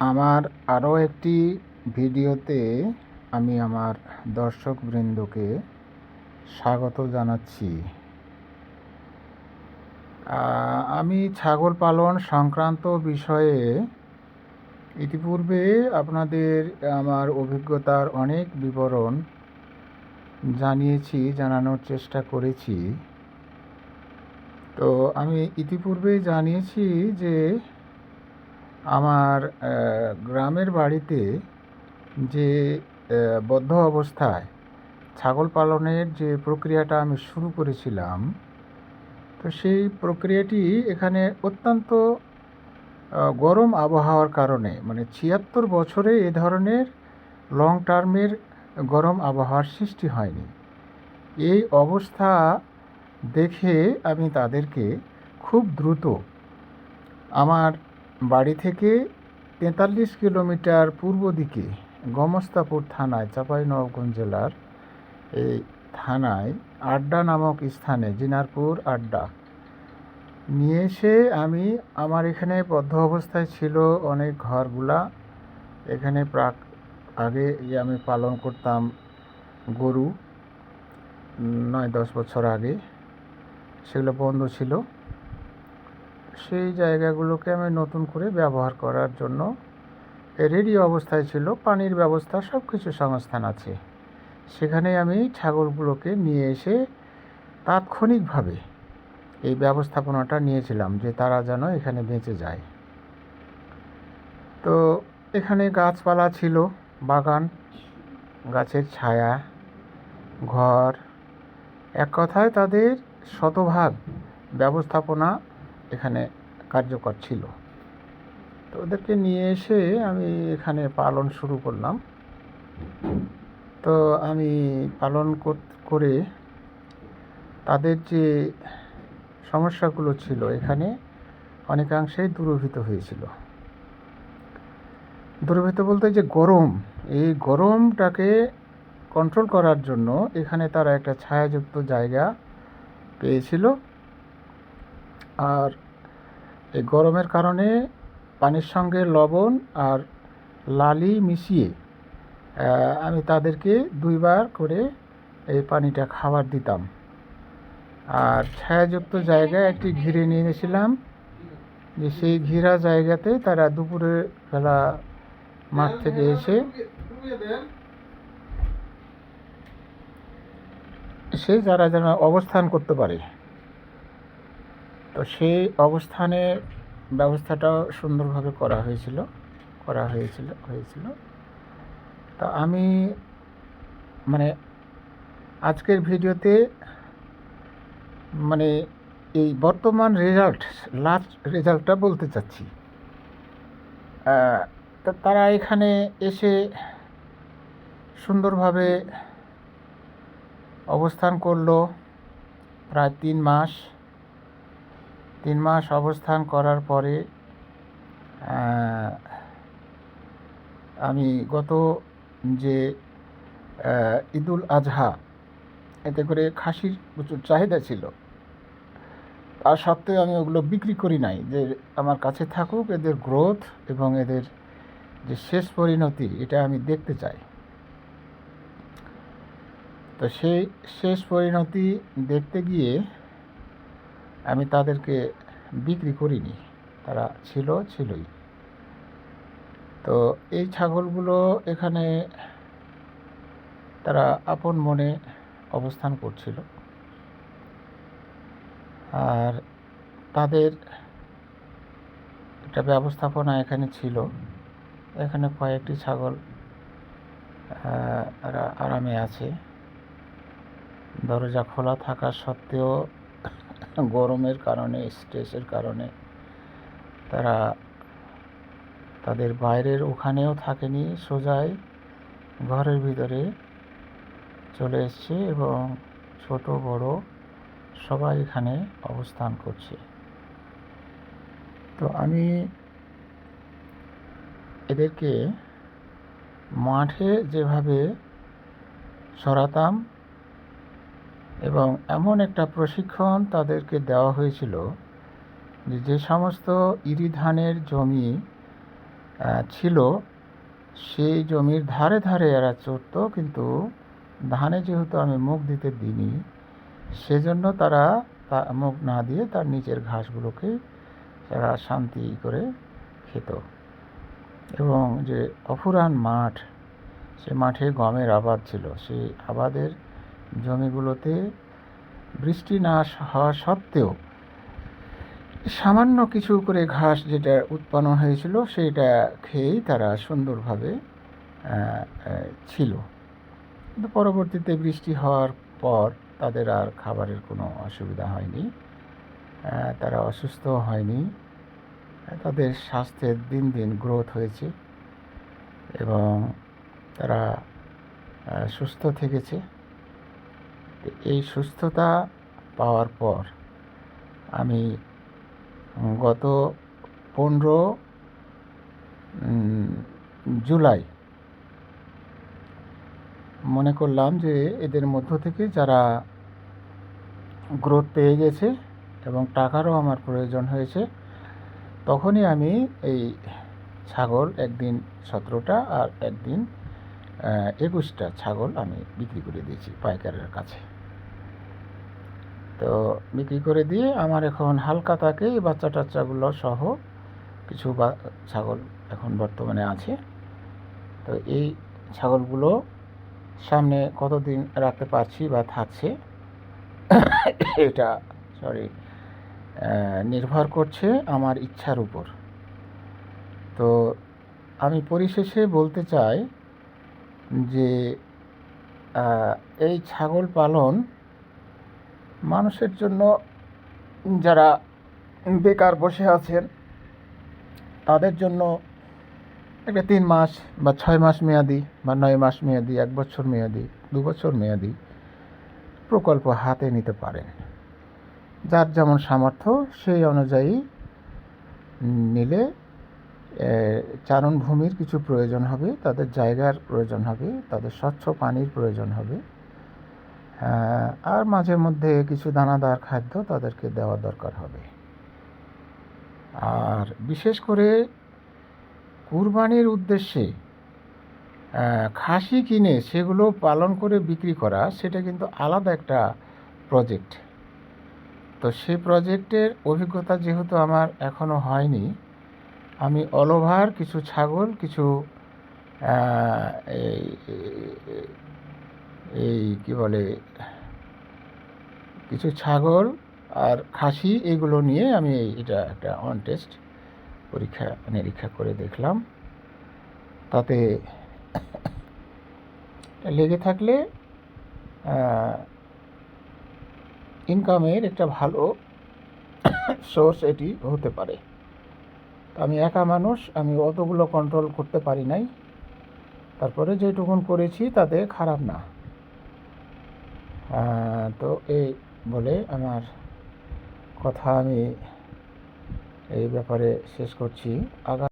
আমার আরও একটি ভিডিওতে আমি আমার দর্শকবৃন্দকে স্বাগত জানাচ্ছি। আমি ছাগল পালন সংক্রান্ত বিষয়ে ইতিপূর্বে আপনাদের আমার অভিজ্ঞতার অনেক বিবরণ জানিয়েছি, জানানোর চেষ্টা করেছি। তো আমি ইতিপূর্বেই জানিয়েছি যে আমার গ্রামের বাড়িতে যে বদ্ধ অবস্থায় ছাগল পালনের যে প্রক্রিয়াটা আমি শুরু করেছিলাম, তো সেই প্রক্রিয়াটি এখানে অত্যন্ত গরম আবহাওয়ার কারণে মানে ছিয়াত্তর বছরে এ ধরনের লং টার্মের গরম আবহাওয়ার সৃষ্টি হয়নি। এই অবস্থা দেখে আমি তাদেরকে খুব দ্রুত আমার বাড়ি থেকে তেতাল্লিশ কিলোমিটার পূর্ব দিকে গমস্তাপুর থানায়, চাঁপাইনবাবগঞ্জ জেলার এই থানায় আড্ডা নামক স্থানে, জিনারপুর আড্ডা। নিয়ে এসে আমি, আমার এখানে বদ্ধ অবস্থায় ছিল অনেক ঘরগুলা। এখানে প্রাক আগে যে আমি পালন করতাম গরু নয় দশ বছর আগে। সেগুলো বন্ধ ছিল। সেই জায়গাগুলোকে আমি নতুন করে ব্যবহার করার জন্য রেডি অবস্থায় ছিল, পানির ব্যবস্থা সব কিছু সংস্থান আছে। সেখানে আমি ছাগলগুলোকে নিয়ে এসে তাৎক্ষণিকভাবে এই ব্যবস্থাপনাটা নিয়েছিলাম যে তারা যেন এখানে বেঁচে যায়। তো এখানে গাছপালা ছিল, বাগান, গাছের ছায়া, ঘর। এক কথায় তাদের শতভাগ ব্যবস্থাপনা এখানে কার্যকর ছিল। তো ওদেরকে নিয়ে এসে আমি এখানে পালন শুরু করলাম। তো আমি পালন কর- তাদের যে সমস্যাগুলো ছিল এখানে অনেকাংশেই দূরীভূত হয়েছিল। দূরীভূত বলতে যে গরম, এই গরমটাকে কন্ট্রোল করার জন্য এখানে তারা একটা ছায়াযুক্ত জায়গা পেয়েছিল। আর এই গরমের কারণে পানির সঙ্গে লবণ আর লালি মিশিয়ে আমি তাদেরকে দুইবার করে এই পানিটা খাবার দিতাম। আর ছায়াযুক্ত জায়গায় একটি ঘিরে নিয়ে গেছিলাম, যে সেই ঘিরা জায়গাতে তারা দুপুরে বেলা মাঠ থেকে এসে সে যারা যেন অবস্থান করতে পারে। তো সেই অবস্থানের ব্যবস্থাটাও সুন্দরভাবে করা হয়েছিল করা হয়েছিল হয়েছিল। তা আমি মানে আজকের ভিডিওতে মানে এই বর্তমান রেজাল্ট লাস্ট রেজাল্টটা বলতে চাচ্ছি। তারা এখানে এসে সুন্দরভাবে অবস্থান করল প্রায় তিন মাস। তিন মাস অবস্থান করার পরে আমি গত যে ঈদুল আজহা, এতে করে খাসির প্রচুর চাহিদা ছিল। তা সত্ত্বেও আমি ওগুলো বিক্রি করি নাই। যে, আমার কাছে থাকুক, এদের গ্রোথ এবং এদের যে শেষ পরিণতি, এটা আমি দেখতে চাই। তো সেই শেষ পরিণতি দেখতে গিয়ে আমি তাদেরকে বিক্রি করিনি। তারা ছিল, ছিলই। তো এই ছাগলগুলো এখানে তারা আপন মনে অবস্থান করছিল। আর তাদের একটা ব্যবস্থাপনা এখানে ছিল। এখানে কয়েকটি ছাগল আরামে আছে। দরজা খোলা থাকা সত্ত্বেও গরমের কারণে, স্ট্রেসের কারণে তারা তাদের বাইরের ওখানেও থাকেনি, সোজাই ঘরের ভিতরে চলে এসছে এবং ছোট, বড় সবাই এখানে অবস্থান করছে। তো আমি এদেরকে মাঠে যেভাবে সরাতাম এবং এমন একটা প্রশিক্ষণ তাদেরকে দেওয়া হয়েছিল যে সমস্ত ইরি ধানের জমি ছিল, সেই জমির ধারে ধারে এরা চড়তো, কিন্তু ধানে যেহেতু আমি মুখ দিতে দিইনি, সেজন্য তারা মুখ না দিয়ে তার নিচের ঘাসগুলোকে তারা শান্তি করে খেত। এবং যে অফুরান মাঠ, সে মাঠে গমের আবাদ ছিল, সেই আবাদের জমিগুলোতে বৃষ্টি না হওয়া সত্ত্বেও সামান্য কিছু করে ঘাস যেটা উৎপন্ন হয়েছিল, সেটা খেয়েই তারা সুন্দরভাবে ছিল। কিন্তু পরবর্তীতে বৃষ্টি হওয়ার পর তাদের আর খাবারের কোনো অসুবিধা হয়নি। তারা অসুস্থ হয়নি। তাদের স্বাস্থ্যের দিন দিন গ্রোথ হয়েছে এবং তারা সুস্থ থেকেছে। এই সুস্থতা পাওয়ার পর আমি গত পনেরো জুলাই মনে করলাম যে এদের মধ্য থেকে যারা গ্রোথ পেয়ে গেছে এবং টাকারও আমার প্রয়োজন হয়েছে, তখনই আমি এই ছাগল একদিন সতেরোটা আর একদিন একুশটা ছাগল আমি বিক্রি করে দিয়েছি পাইকারের কাছে। তো বিক্রি করে দিয়ে আমার এখন হালকা তাকে এই বাচ্চা টাচ্চাগুলো সহ কিছু বা, ছাগল এখন বর্তমানে আছে। তো এই ছাগলগুলো সামনে কতদিন রাখতে পারছি বা থাকছে, এটা সরি নির্ভর করছে আমার ইচ্ছার উপর। তো আমি পরিশেষে বলতে চাই যে এই ছাগল পালন মানুষের জন্য যারা বেকার বসে আছেন, তাদের জন্য একটা তিন মাস বা ছয় মাস মেয়াদি বা নয় মাস মেয়াদি, এক বছর মেয়াদি, দু বছর মেয়াদি প্রকল্প হাতে নিতে পারেন। যার যেমন সামর্থ্য, সেই অনুযায়ী নিলে চারণভূমির কিছু প্রয়োজন হবে, তাদের জায়গার প্রয়োজন হবে, তাদের স্বচ্ছ পানির প্রয়োজন হবে। আর মাঝে মধ্যে কিছু দানাদার খাদ্য তাদেরকে দেওয়া দরকার হবে। আর বিশেষ করে কুরবানির উদ্দেশ্যে খাসি কিনে সেগুলো পালন করে বিক্রি করা, সেটা কিন্তু আলাদা একটা প্রজেক্ট তো সেই প্রজেক্টের অভিজ্ঞতা যেহেতু আমার এখনও হয়নি, আমি অল ওভার কিছু ছাগল, কিছু এই কি বলে, কিছু ছাগল আর খাসি এগুলো নিয়ে আমি এটা একটা অন টেস্ট পরীক্ষা, নিরীক্ষা করে দেখলাম। তাতে লেগে থাকলে ইনকামের একটা ভালো সোর্স এটি হতে পারে। আমি একা মানুষ, আমি অতগুলো কন্ট্রোল করতে পারি নাই। তারপরে যেটুকুন করেছি তাতে খারাপ না। তো এই বলে আমার কথা আমি এই ব্যাপারে শেষ করছি। আগা